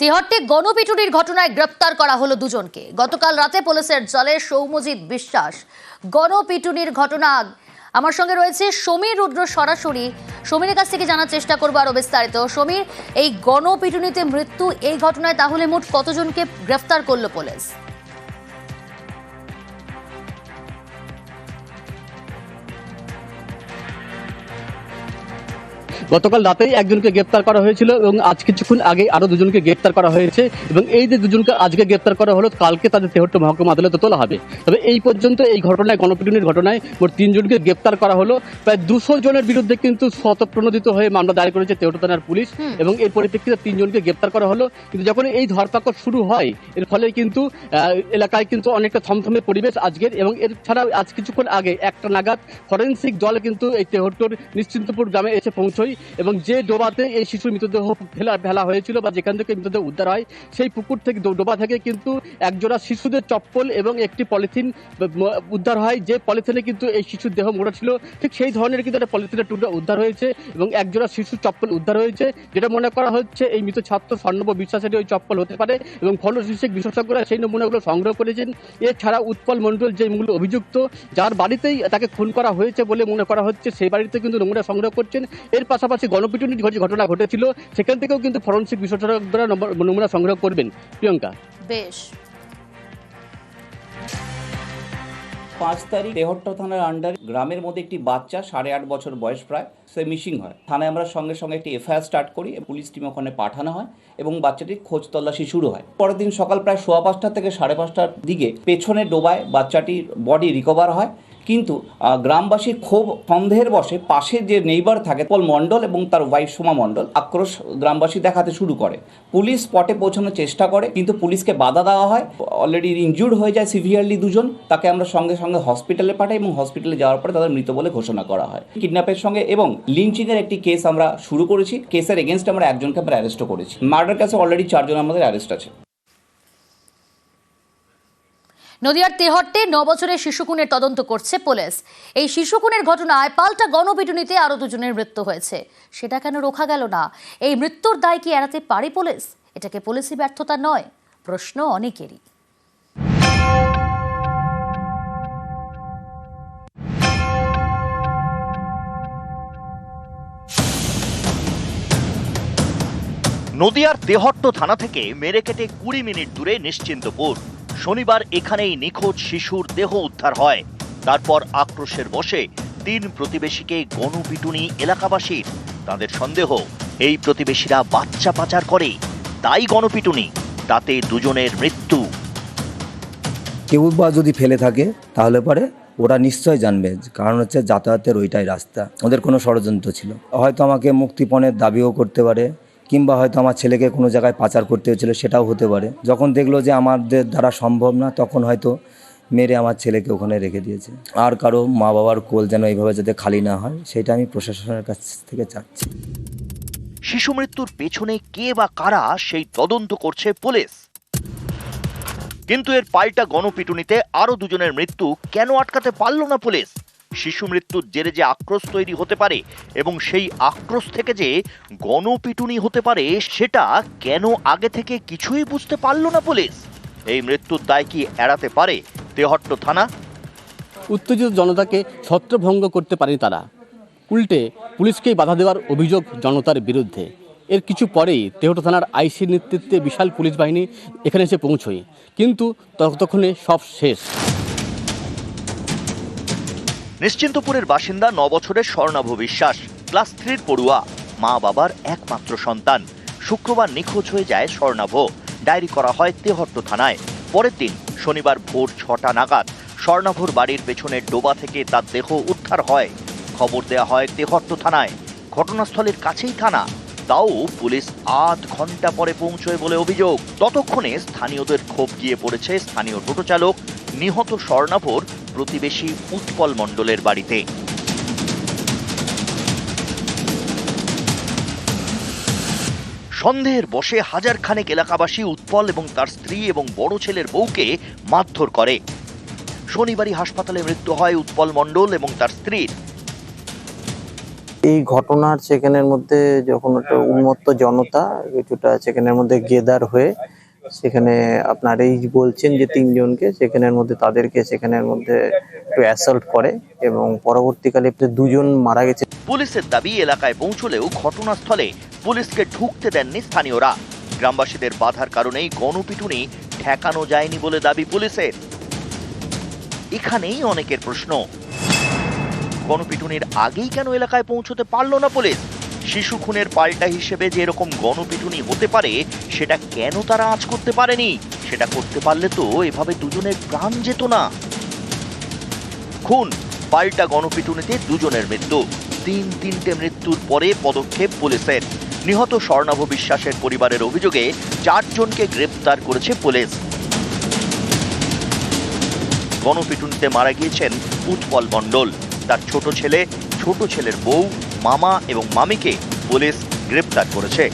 তেহট্টে গণপিটুনির ঘটনায় গ্রেপ্তার করা হলো দুজনকে। গতকাল রাতে পুলিশের জলে সৌমজিৎ বিশ্বাস। গণপিটুনির ঘটনা আমার সঙ্গে রয়েছে সমীর রুদ্র সরাসরি। সমীরের কাছ থেকে জানার চেষ্টা করব আরও বিস্তারিত। সমীর, এই গণপিটুনিতে মৃত্যু এই ঘটনায় তাহলে মোট কতজনকে গ্রেফতার করল পুলিশ? গতকাল রাতেই একজনকে গ্রেপ্তার করা হয়েছিল এবং আজ কিছুক্ষণ আগে আরও দুজনকে গ্রেপ্তার করা হয়েছে এবং এই যে দুজনকে আজকে গ্রেপ্তার করা হলো কালকে তাদের তেহট্ট মহকুমা আদালতে তোলা হবে। তবে এই পর্যন্ত এই ঘটনায় গণপিটুনির ঘটনায় মোট তিনজনকে গ্রেপ্তার করা হলো। প্রায় দুশো জনের বিরুদ্ধে কিন্তু স্বতঃপ্রণোদিত হয়ে মামলা দায়ের করেছে তেহট্ট থানার পুলিশ এবং এর পরিপ্রেক্ষিতে তিনজনকে গ্রেপ্তার করা হলো। কিন্তু যখন এই ধরপাকড় শুরু হয় এর ফলে কিন্তু এলাকায় কিন্তু অনেকটা থমথমে পরিবেশ আজকের এবং এর ছাড়াও আজ কিছুক্ষণ আগে একটা নাগাদ ফরেন্সিক দল কিন্তু এই তেহট্টর নিশ্চিন্তপুর গ্রামে এসে পৌঁছয়। এবং যে ডোবাতে এই শিশুর মৃতদেহ ফেলা ফেলা হয়েছিল বা যেখান থেকে মৃতদেহ উদ্ধার হয়, সেই পুকুর থেকে ডোবা থেকে কিন্তু একজোড়া শিশুদের চপ্পল এবং একটি পলিথিন উদ্ধার হয়। যে পলিথিনে কিন্তু এই শিশুর দেহ মোড়া ছিল, ঠিক সেই ধরনের কিন্তু একটা পলিথিনের টুকরা উদ্ধার হয়েছে এবং একজোড়া শিশুর চপ্পল উদ্ধার হয়েছে। যেটা মনে করা হচ্ছে এই মৃত ছাত্র স্বর্ণব বিশ্বাসের ওই চপ্পল হতে পারে এবং ফলশিক্ষক বিশেষজ্ঞরা সেই নমুনাগুলো সংগ্রহ করেছেন। এছাড়া উৎপল মণ্ডল যে মূল অভিযুক্ত, যার বাড়িতেই তাকে খুন করা হয়েছে বলে মনে করা হচ্ছে, সেই বাড়িতে কিন্তু নমুনা সংগ্রহ করছেন। এর পাশাপাশি গণপিটুনির যে ঘটনা ঘটেছিল সেখান থেকেও কিন্তু ফরেন্সিক বিশেষজ্ঞরা নম্বর- নমুনা সংগ্রহ করবেন। প্রিয়ঙ্কা। বেশ। পাঁচ তারিখ তেহট্ট থানার আন্ডারে গ্রামের মধ্যে একটি বাচ্চা সাড়ে আট বছর বয়স প্রায় সে মিসিং হয়। থানায় আমরা সঙ্গে সঙ্গে একটি এফআইআর স্টার্ট করি পুলিশ টিম ওখানে পাঠানো হয় এবং বাচ্চাটির খোঁজ তল্লাশি শুরু হয়। পরের দিন সকাল প্রায় সোয়া পাঁচটা থেকে সাড়ে পাঁচটার দিকে পেছনে ডোবায় বাচ্চাটির বডি রিকভার হয়। কিন্তু আহ, গ্রামবাসীর ক্ষোভ সন্দেহের বসে পাশে যে নেইবার থাকে পল মণ্ডল এবং তার ওয়াইফ সোমা মণ্ডল আক্রোশ গ্রামবাসী দেখাতে শুরু করে। পুলিশ স্পটে পৌঁছানোর চেষ্টা করে কিন্তু পুলিশকে বাধা দেওয়া হয়। অলরেডি ইনজুর্ড হয়ে যায় সিভিয়ারলি দুজন তাকে আমরা সঙ্গে সঙ্গে হসপিটালে পাঠাই এবং হসপিটালে যাওয়ার পরে তাদের মৃত বলে ঘোষণা করা হয়। কিডন্যাপের সঙ্গে এবং লিঞ্চিংয়ের একটি কেস আমরা শুরু করেছি। কেসের এগেনস্ট আমরা একজনকে আমরা অ্যারেস্টও করেছি। মার্ডার কেসে অলরেডি চারজন আমাদের অ্যারেস্ট আছে। নদিয়ার তেহট্টে ন বছরের শিশুকুনের তদন্ত করছে পুলিশ। এই শিশুকুনের ঘটনায় পাল্টা গণপিটুনিতে আরও দুজনের মৃত্যু হয়েছে। সেটা কেন রোখা গেল না? এই মৃত্যুর দায় কি এড়াতে পারে পুলিশ? এটাকে পুলিশি ব্যর্থতা নয়, প্রশ্ন অনেকেরই। নদিয়ার তেহট্ট থানা থেকে মেরে কেটে কুড়ি মিনিট দূরে নিশ্চিন্তপুর। শনিবার এখানেই নিখোঁজ শিশুর দেহ উদ্ধার হয়। তারপর আক্রোশের বসে তিন প্রতিবেশীকে গণপিটুনি এলাকাবাসীর তাদের সন্দেহ, এই প্রতিবেশীরা বাচ্চা পাচার করে, তাই গণপিটুনি তাতে দুজনের মৃত্যু। কেউ বা যদি ফেলে থাকে, তাহলে পরে ওরা নিশ্চয় জানবে। কারণ হচ্ছে যাতায়াতের ওইটাই রাস্তা। ওদের কোনো ষড়যন্ত্র ছিল। হয়তো আমাকে মুক্তিপণের দাবিও করতে পারে। কিংবা হয়তো আমার ছেলেকে কোনো জায়গায় পাচার করতে হয়েছিল, সেটাও হতে পারে। যখন দেখল যে আমাদের দ্বারা সম্ভব না, তখন হয়তো মেরে আমার ছেলেকে ওখানে রেখে দিয়েছে। আর কারও মা বাবার কোল যেন এইভাবে যাতে খালি না হয়, সেটা আমি প্রশাসনের কাছ থেকে চাচ্ছি। শিশু মৃত্যুর পেছনে কে বা কারা, সেই তদন্ত করছে পুলিশ। কিন্তু এর পাল্টা গণপিটুনিতে আরও দুজনের মৃত্যু কেন আটকাতে পারল না পুলিশ? শিশু মৃত্যুর জেরে যে আক্রোশ তৈরি হতে পারে এবং সেই আক্রোশ থেকে যে গণপিটুনি হতে পারে, সেটা কেন আগে থেকে কিছুই বুঝতে পারল না পুলিশ? এই মৃত্যুর দায় কি এড়াতে পারে তেহট্ট থানা? উত্তেজিত জনতাকে ছত্রভঙ্গ করতে পারেনি তারা। উল্টে পুলিশকেই বাধা দেওয়ার অভিযোগ জনতার বিরুদ্ধে। এর কিছু পরেই তেহট্ট থানার আইসির নেতৃত্বে বিশাল পুলিশ বাহিনী এখানে এসে পৌঁছয়। কিন্তু ততক্ষণে সব শেষ। নিশ্চিন্তপুরের বাসিন্দা ন বছরের স্বর্ণাভ বিশ্বাস, ক্লাস থ্রির পড়ুয়া, মা বাবার একমাত্র সন্তান। শুক্রবার নিখোঁজ হয়ে যায় স্বর্ণাভ। ডায়েরি করা হয় তেহট্ট থানায়। পরের দিন শনিবার ভোর ছটা নাগাদ স্বর্ণাভর বাড়ির পেছনের ডোবা থেকে তার দেহ উদ্ধার হয়। খবর দেয়া হয় তেহট্ট থানায়। ঘটনাস্থলের কাছেই থানা। তাও পুলিশ আধ ঘণ্টা পরে পৌঁছয় বলে অভিযোগ। ততক্ষণে স্থানীয়দের ক্ষোভ গিয়ে পড়েছে স্থানীয় টোটো চালক নিহত স্বর্ণাভর প্রতিবেশী উৎপল মণ্ডলের বাড়িতে। সন্দেহের বসে হাজার খানেক এলাকাবাসী উৎপল এবং তার স্ত্রী এবং বড় ছেলের বউকে মারধর করে। শনিবারই হাসপাতালে মৃত্যু হয় উৎপল মণ্ডল এবং তার স্ত্রীর। এই ঘটনার সেখানের মধ্যে যখন একটা উন্মত্ত জনতা কিছুটা সেখানের মধ্যে গেদার হয়ে সেখানে আপনার এই বলছেন যে তিনজনকে, সেখানের মধ্যে তাদেরকে সেখানের মধ্যে একটু অ্যাসল্ট করে এবং পরবর্তীকালে দুজন মারা গেছে পুলিশের দাবি, এলাকায় পৌঁছলেও ঘটনাস্থলে পুলিশকে ঢুকতে দেননি স্থানীয়রা। গ্রামবাসীদের বাধার কারণেই গণপিটুনি ঠেকানো যায়নি বলে দাবি পুলিশের। এখানেই অনেকের প্রশ্ন, গণপিটুনির আগেই কেন এলাকায় পৌঁছতে পারল না পুলিশ? শিশু খুনের পাল্টা হিসেবে যে এরকম গণপিটুনি হতে পারে, সেটা কেন তারা আজ করতে পারেনি? সেটা করতে পারলে তো এভাবে দুজনের প্রাণ যেত না। খুন, পাল্টা গণপিটুনিতে দুজনের মৃত্যু। তিন তিনটে মৃত্যুর পরে পদক্ষেপ পুলিশের। নিহত স্বর্ণাভ বিশ্বাসের পরিবারের অভিযোগে চারজনকে গ্রেপ্তার করেছে পুলিশ। গণপিটুনিতে মারা গিয়েছেন উৎপল মণ্ডল। তার ছোট ছেলে, ছোট ছেলের বউ মামা এবং মামিকে পুলিশ গ্রেপ্তার করেছে।